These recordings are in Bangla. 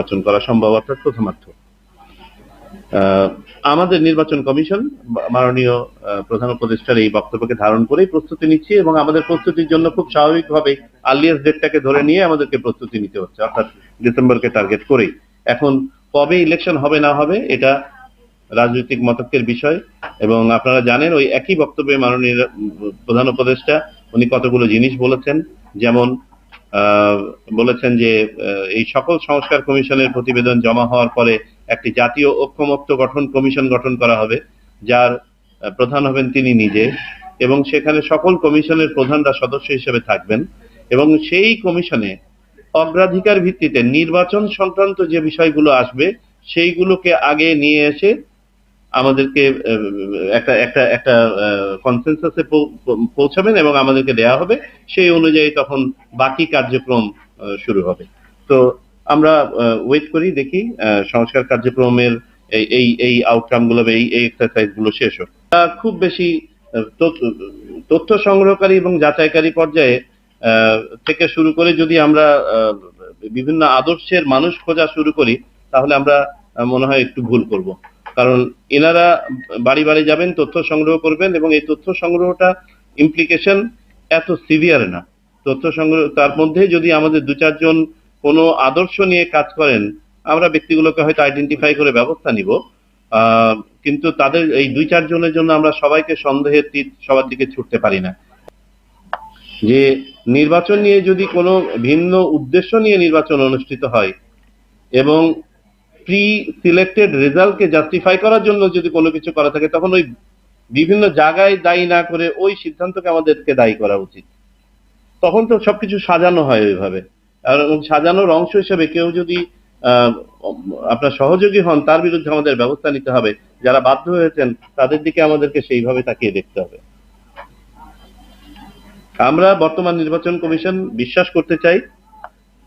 নির্বাচন করা সম্ভব, অর্থাৎ প্রথমার্থ আমাদের নির্বাচন কমিশন মাননীয় প্রধান উপদেষ্টার এই বক্তব্যকে ধারণ করেই প্রস্তুতি নিচ্ছি এবং আমাদের প্রস্তুতির জন্য খুব স্বাভাবিকভাবে আর্লিয়েস্ট ডেটটাকে ধরে নিয়ে আমাদেরকে প্রস্তুতি নিতে হচ্ছে, অর্থাৎ ডিসেম্বরকে টার্গেট করেই। এখন কবে ইলেকশন হবে না হবে এটা রাজনৈতিক মতকের বিষয় এবং আপনারা জানেন ওই একই বক্তব্যে মাননীয় প্রধান উপদেষ্টা, উনি কতগুলো জিনিস বলেছেন। যেমন বলেছেন যে এই সকল সংস্কার কমিশনের প্রতিবেদন জমা হওয়ার পরে একটি জাতীয় ঐক্যমত্য গঠন কমিশন গঠন করা হবে, যার প্রধান হবেন তিনি নিজে এবং সেখানে সকল কমিশনের প্রধানরা সদস্য হিসেবে থাকবেন এবং সেই কমিশনে অগ্রাধিকার ভিত্তিতে নির্বাচন সংক্রান্ত যে বিষয়গুলো আসবে, সেইগুলোকে আগে নিয়ে এসে আমাদেরকে একটা একটা একটা কনসেনসাসে পৌঁছাবেন এবং আমাদেরকে দেয়া হবে। সেই অনুযায়ী তখন বাকি কার্যক্রম শুরু হবে। তো আমরা ওয়েট করি, দেখি সংস্কার কার্যক্রমের এই এই আউটকামগুলো এই এই এক্সারসাইজগুলো শেষ হোক। খুব বেশি তথ্য- সংগ্রহকারী এবং যাচাইকারী পর্যায়ে থেকে শুরু করে যদি আমরা বিভিন্ন আদর্শের মানুষ খোঁজা শুরু করি, তাহলে আমরা মনে হয় একটু ভুল করব। কারণ এনারা বাড়ি বাড়ি যাবেন, তথ্য সংগ্রহ করবেন এবং এই তথ্য সংগ্রহটা ইমপ্লিকেশন এত সিভিয়ার না। তথ্য সংগ্রহ, তার মধ্যে যদি আমাদের দু চারজন কোনো আদর্শ নিয়ে কাজ করেন, আমরা ব্যক্তিগুলোকে হয়তো আইডেন্টিফাই করে ব্যবস্থা নিব। কিন্তু তাদের এই দুই চারজনের জন্য আমরা সবাইকে সন্দেহের তীর সবার দিকে ছুটতে পারি না। যে নির্বাচন নিয়ে যদি কোনো ভিন্ন উদ্দেশ্য নিয়ে নির্বাচন অনুষ্ঠিত হয় এবং প্রি সিলেক্টেড রেজাল্টকে জাস্টিফাই করার জন্য যদি কোনো কিছু করা থাকে, তখন ওই বিভিন্ন জায়গায় দায়ী না করে ওই সিদ্ধান্তকে আমাদেরকে দায়ী করা উচিত। তখন তো সবকিছু সাজানো হয় ওইভাবে। আর সাজানোর অংশ হিসেবে কেউ যদি আপনার সহযোগী হন, তার বিরুদ্ধে আমাদের ব্যবস্থা নিতে হবে। যারা বাধ্য হয়েছেন, তাদের দিকে আমাদেরকে সেইভাবে তাকিয়ে দেখতে হবে। আমরা বর্তমান নির্বাচন কমিশন বিশ্বাস করতে চাই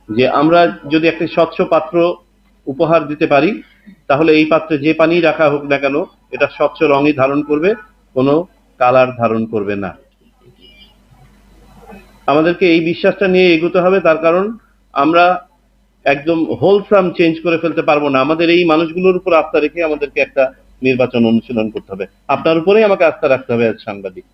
যে আমরা যদি একটি স্বচ্ছ পাত্র উপহার দিতে পারি, তাহলে এই পাত্রে যে পানি রাখা হোক না কেন, এটা স্বচ্ছ রঙই ধারণ করবে, কোনো কালার ধারণ করবে না। আমাদেরকে এই বিশ্বাসটা নিয়ে এগোতে হবে, তার কারণ আমরা একদম হোলসাম চেঞ্জ করে ফেলতে পারব না। আমাদের এই মানুষগুলোর উপর আস্থা রেখে আমাদেরকে একটা নির্বাচন অনুশীলন করতে হবে। আপনার উপরেই আমাকে আস্থা রাখতে হবে as সাংবাদিক।